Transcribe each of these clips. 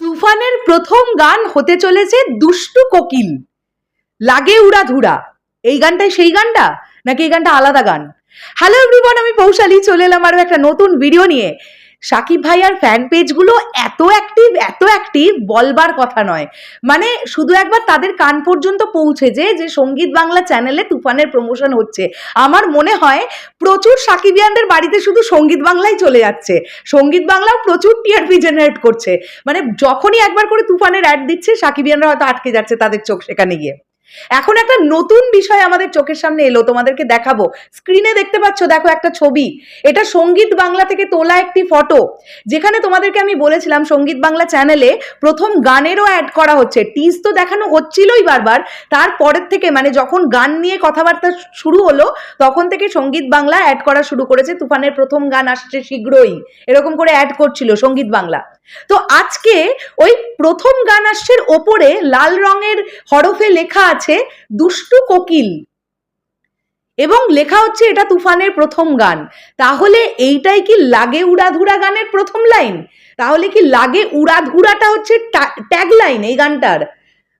তুফানের প্রথম গান হতে চলেছে দুষ্টু কোকিল। লাগে উড়া ধুরা এই গানটাই সেই গানটা? নাকি এই গানটা আলাদা গান? হ্যালো এভরিওয়ান আমি পৌশালী, চলে এলাম আরও একটা নতুন ভিডিও নিয়ে। সাকিব ভাইয়ার ফ্যান পেজগুলো এত অ্যাক্টিভ এত অ্যাক্টিভ বলবার কথা নয়। মানে শুধু একবার তাদের কান পর্যন্ত পৌঁছে যে যে সংগীত বাংলা চ্যানেলে তুফানের প্রমোশন হচ্ছে। আমার মনে হয় প্রচুর সাকিবিয়ানদের বাড়িতে শুধু সংগীত বাংলাই চলে যাচ্ছে। সংগীত বাংলাও প্রচুর টিআরপি জেনারেট করছে। মানে যখনই একবার করে তুফানের অ্যাড দিচ্ছে, সাকিবিয়ানরা হয়তো আটকে যাচ্ছে তাদের চোখ সেখানে গিয়ে। এখন একটা নতুন বিষয় আমাদের চোখের সামনে এলো, তোমাদেরকে দেখাবো। স্ক্রিনে দেখতে পাচ্ছ, দেখো একটা ছবি। এটা সংগীত বাংলা থেকে তোলা একটি ফটো যেখানে তোমাদেরকে আমি বলেছিলাম, সংগীত বাংলা চ্যানেলে প্রথম গানেরও অ্যাড করা হচ্ছে। টিজ তো দেখানো হচ্ছিলই বারবার। তারপরের থেকে মানে যখন গান নিয়ে কথাবার্তা শুরু হলো, তখন থেকে সংগীত বাংলা অ্যাড করা শুরু করেছে। তুফানের প্রথম গান আসছে শীঘ্রই। এরকম করে অ্যাড করছিল সংগীত বাংলা। তো আজকে ওই প্রথম গান আসছের ওপরে লাল রঙের হরফে লেখা আছে, দুষ্টু কোকিল। এবং লেখা হচ্ছে এটা তুফানের প্রথম গান। তাহলে এইটাই কি লাগে উড়াধুরা গানের প্রথম লাইন? তাহলে কি লাগে উড়াধুরাটা হচ্ছে ট্যাগ লাইন এই গানটার?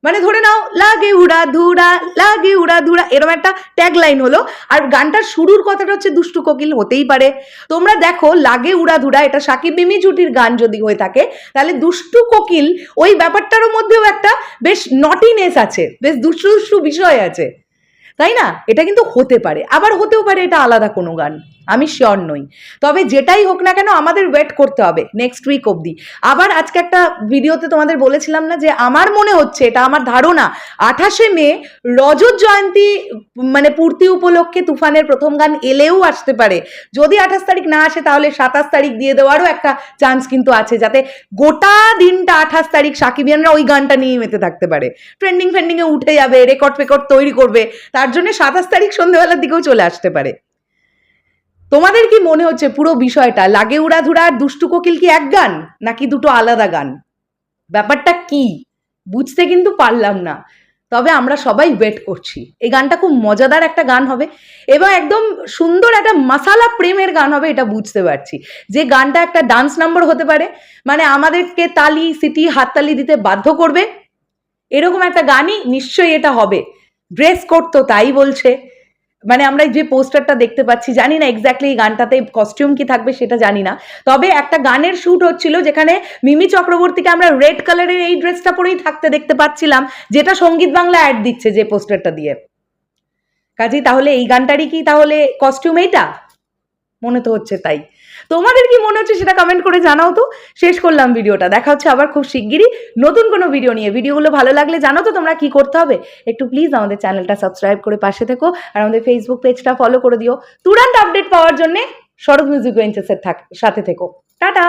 মানে ধরে নাও, লাগে উড়া ধুরা, লাগে উড়া ধুরা এরকম একটা ট্যাগ লাইন হলো। আর গানটার শুরুর কথাটা হচ্ছে, দুষ্টু কোকিল হতেই পারে। তোমরা দেখো, লাগে উড়া ধুরা, এটা সাকিব মিমি জুটির গান যদি হয়ে থাকে, তাহলে দুষ্টু কোকিল ওই ব্যাপারটারও মধ্যেও একটা বেশ নটিনেস আছে, বেশ দুষ্টু দুষ্টু বিষয় আছে। তাই না? এটা কিন্তু হতে পারে। আবার হতেও পারে এটা আলাদা কোনো গান। আমি শিওর নই। তবে যেটাই হোক না কেন আমাদের ওয়েট করতে হবে নেক্সট উইক অবধি। আবার আজকে একটা ভিডিওতে তোমাদের বলেছিলাম না যে আমার মনে হচ্ছে, এটা আমার ধারণা, আঠাশে মে রজত জয়ন্তী মানে পূর্তি উপলক্ষে তুফানের প্রথম গান এলেও আসতে পারে। যদি আঠাশ তারিখ না আসে তাহলে সাতাশ তারিখ দিয়ে দেওয়ারও একটা চান্স কিন্তু আছে, যাতে গোটা দিনটা আঠাশ তারিখ সাকিবিয়ানরা ওই গানটা নিয়ে মেতে থাকতে পারে। ট্রেন্ডিং ফ্রেন্ডিংয়ে উঠে যাবে রেকর্ড ফেকর্ড তৈরি করবে, তার জন্য সাতাশ তারিখ সন্ধ্যেবেলার দিকেও চলে আসতে পারে। তোমাদের কি মনে হচ্ছে পুরো বিষয়টা? লাগে উড়াধুরা আর দুষ্টু কোকিল কি এক গান, নাকি দুটো আলাদা গান? ব্যাপারটা কি? বুঝতে কিন্তু পারলাম না। তবে আমরা সবাই ওয়েট করছি। এই গানটা খুব মজাদার একটা গান হবে এবং একদম সুন্দর একটা মাসালা প্রেমের গান হবে এটা বুঝতে পারছি। যে গানটা একটা ডান্স নাম্বার হতে পারে মানে আমাদেরকে তালি, সিটি, হাততালি দিতে বাধ্য করবে। এরকম একটা গানই নিশ্চয়ই এটা হবে। ড্রেস কোড তো তাই বলছে। মানে আমরা যে পোস্টারটা দেখতে পাচ্ছি, জানি না এক্স্যাক্টলি এই গানটাতে কস্টিউম কি থাকবে, সেটা জানি না। তবে একটা গানের শ্যুট হচ্ছিল যেখানে মিমি চক্রবর্তীকে আমরা রেড কালারের এই ড্রেসটা পরেই থাকতে দেখতে পাচ্ছিলাম, যেটা সংগীত বাংলা অ্যাড দিচ্ছে যে পোস্টারটা দিয়ে। কাজেই তাহলে এই গানটারই কি তাহলে কস্টিউম এইটা? মনে তো হচ্ছে তাই। তোমাদের কি মনে হচ্ছে সেটা কমেন্ট করে জানাও তো। শেষ করলাম ভিডিওটা। দেখা হচ্ছে আবার খুব শিগগিরই নতুন কোনো ভিডিও নিয়ে। ভিডিওগুলো ভালো লাগলে জানো তো তোমরা কি করতে হবে? একটু প্লিজ আমাদের চ্যানেলটা সাবস্ক্রাইব করে পাশে থেকো আর আমাদের ফেসবুক পেজটা ফলো করে দিও। তুরান্ত আপডেট পাওয়ার জন্য শরৎ মিউজিক থাক সাথে থেকো। টাটা!